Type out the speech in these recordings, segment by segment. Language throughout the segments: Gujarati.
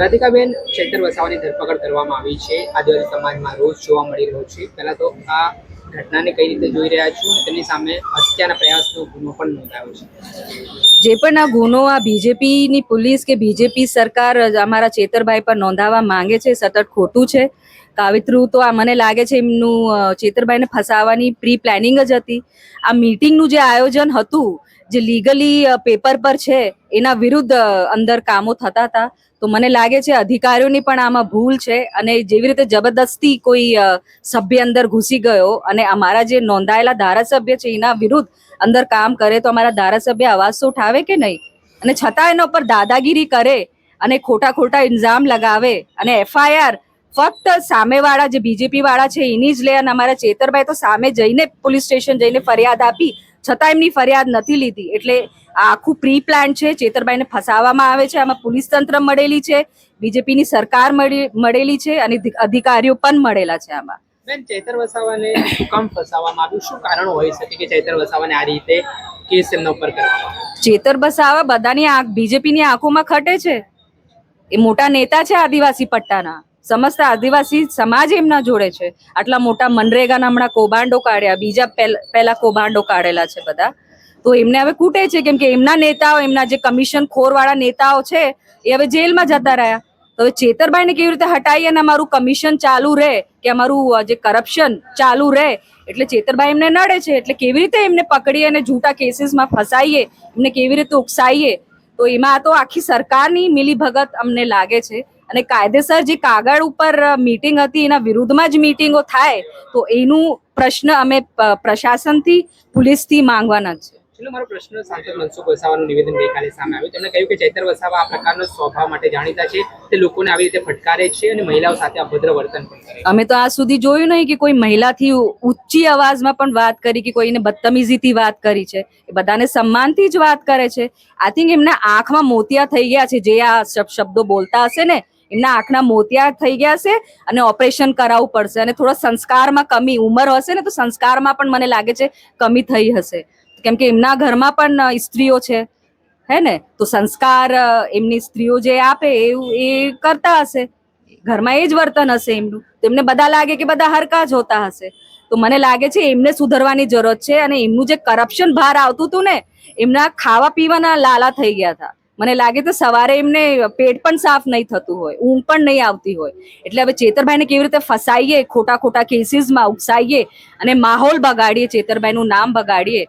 રાધિકાબેન ચૈતર વસાવાની ધરપકડ કરવામાં આવી છે. આદિવાસી સમાજમાં રોજ જોવા મળી રહ્યો છે. પહેલાં તો આ ઘટનાને કઈ રીતે જોઈ રહ્યા છો તેની સામે હત્યાના પ્રયાસનો ગુનો પણ નોંધાયો છે. જે પણ આ ગુનો આ બીજેપીની પોલીસ કે બીજેપી સરકાર અમારા ચેતરભાઈ પર નોંધાવવા માંગે છે, સતત ખોટું છે. કાવિત્રુ તો આ મને લાગે છે એમનું ચેતરભાઈને ફસાવાની પ્રી પ્લાનિંગ જ હતી. આ મીટિંગનું જે આયોજન હતું જે લીગલી પેપર પર છે, એના વિરુદ્ધ અંદર કામો થતા હતા. તો મને લાગે છે અધિકારીઓની પણ આમાં ભૂલ છે અને જેવી રીતે જબરદસ્તી કોઈ સભ્ય અંદર ઘૂસી ગયો અને અમારા જે નોંધાયેલા ધારાસભ્ય છે એના વિરુદ્ધ અંદર કામ કરે તો અમારા ધારાસભ્ય અવાજ તો ઉઠાવે કે નહીં? અને છતાં એના ઉપર દાદાગીરી કરે અને ખોટા ખોટા ઇલ્ઝામ લગાવે અને એફઆઈઆર ફક્ત સામેવાળા જે બીજેપી વાળા છે એની જ લે અને અમારા ચેતરભાઈ તો સામે જઈને પોલીસ સ્ટેશન જઈને ફરિયાદ આપી છતાં એમની ફરિયાદ નથી લીધી. એટલે આ આખું પ્રી પ્લાન છે ચેતરભાઈને ફસાવવામાં આવે છે આમાં પોલીસ તંત્ર મળેલી છે બીજેપીની સરકાર મળેલી છે અને અધિકારીઓ પણ મળેલા છે આમાં. બેન ચૈતર વસાવાને શું કામ ફસાવવામાં આવ્યું? શું કારણ હોઈ શકે કે ચૈતર વસાવાને આ રીતે કેસ એમના ઉપર કરવામાં ચેતર બસાવા બધાની આંખ બીજેપીની આંખોમાં ખટે છે? એ મોટા નેતા છે આદિવાસી પટ્ટાના. સમસ્ત આદિવાસી સમાજ એમના જોડે છે. આટલા મોટા મનરેગાના હમણાં કૌભાંડો કાઢ્યા, બીજા પહેલ- કૌભાંડો કાઢેલા છે બધા. તો એમને હવે કૂટે છે કેમ કે એમના નેતાઓ, એમના જે કમિશન ખોરવાળા નેતાઓ છે, એ હવે જેલમાં જતા રહ્યા. તો હવે ચેતરભાઈને કેવી રીતે હટાવીએ અને અમારું કમિશન ચાલુ રહે, કે અમારું જે કરપ્શન ચાલુ રહે, એટલે ચેતરભાઈ એમને નડે છે, એટલે કેવી રીતે એમને પકડીએ અને જૂટા કેસીસમાં ફસાઈએ, એમને કેવી રીતે ઉકસાઈએ? તો એમાં તો આખી સરકારની મિલીભગત અમને લાગે છે. અને કાયદેસર જે કાગળ ઉપર મીટિંગ હતી એના વિરુદ્ધમાં જ મીટિંગો થાય તો એનું પ્રશ્ન અમે પ્રશાસનથી પોલીસથી માંગવાના છે. છેલ્લો મારો પ્રશ્ન સાંસદ મનસુખ વસાવાનું નિવેદન ગઈકાલે સામે આવ્યું. તેમણે કહ્યું કે ચૈતર વસાવા આ પ્રકારનો સ્વભાવ માટે જાણીતા છે. તે લોકોને આવી રીતે ફટકારે છે અને મહિલાઓ સાથે અભદ્ર વર્તન પણ કરે અમે તો આ સુધી જોયું નહીં કે કોઈ મહિલાથી ઊંચી અવાજમાં પણ વાત કરી કે કોઈને બદતમીજીથી વાત કરી છે. એ બધાને સન્માનથી જ વાત કરે છે. આઈ થિંક એમના આંખમાં મોતિયા થઈ ગયા છે જે આ શબ- શબ્દો બોલતા હશે ને એમના આંખના મોતિયા થઈ ગયા છે અને ઓપરેશન કરાવવું પડશે. અને થોડા સંસ્કારમાં કમી, ઉંમર હશે ને તો સંસ્કારમાં પણ મને લાગે છે કમી થઈ હશે. કેમ કે એમના ઘરમાં પણ સ્ત્રીઓ છે, હે ને? તો સંસ્કાર એમની સ્ત્રીઓ જે આપે એવું એ કરતા હશે. ઘરમાં એ જ વર્તન હશે એમનું. તેમને બધા લાગે કે બધા હરકા જ હોતા હશે. તો મને લાગે છે એમને સુધરવાની જરૂરત છે અને એમનું જે કરપ્શન બહાર આવતું હતું ને, એમના ખાવા પીવાના લાલા થઈ ગયા હતા. મને લાગે તો સવારે એમને પેટ પણ સાફ નહીં થતું હોય, ઊંઘ પણ નહીં આવતી હોય. એટલે હવે ચેતરભાઈને કેવી રીતે ફસાઈએ ખોટા ખોટા કેસીસમાં ઉકસાઈએ અને માહોલ બગાડીએ, ચેતરભાઈનું નામ બગાડીએ,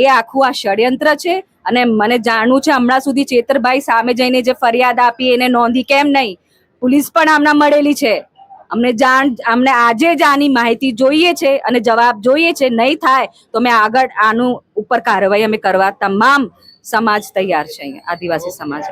એ આખું આ ષડયંત્ર છે. અને મને જાણવું છે હમણાં સુધી ચેતરભાઈ સામે જઈને જે ફરિયાદ આપી એને નોંધી કેમ નહીં? પોલીસ પણ આમના મળેલી છે. અમને જાણ, અમને આજે જ આની માહિતી જોઈએ છે અને જવાબ જોઈએ છે, નહીં થાય તો અમે આગળ આનું ઉપર કાર્યવાહી અમે કરવા તમામ સમાજ તૈયાર છે અહીંયા, આદિવાસી સમાજ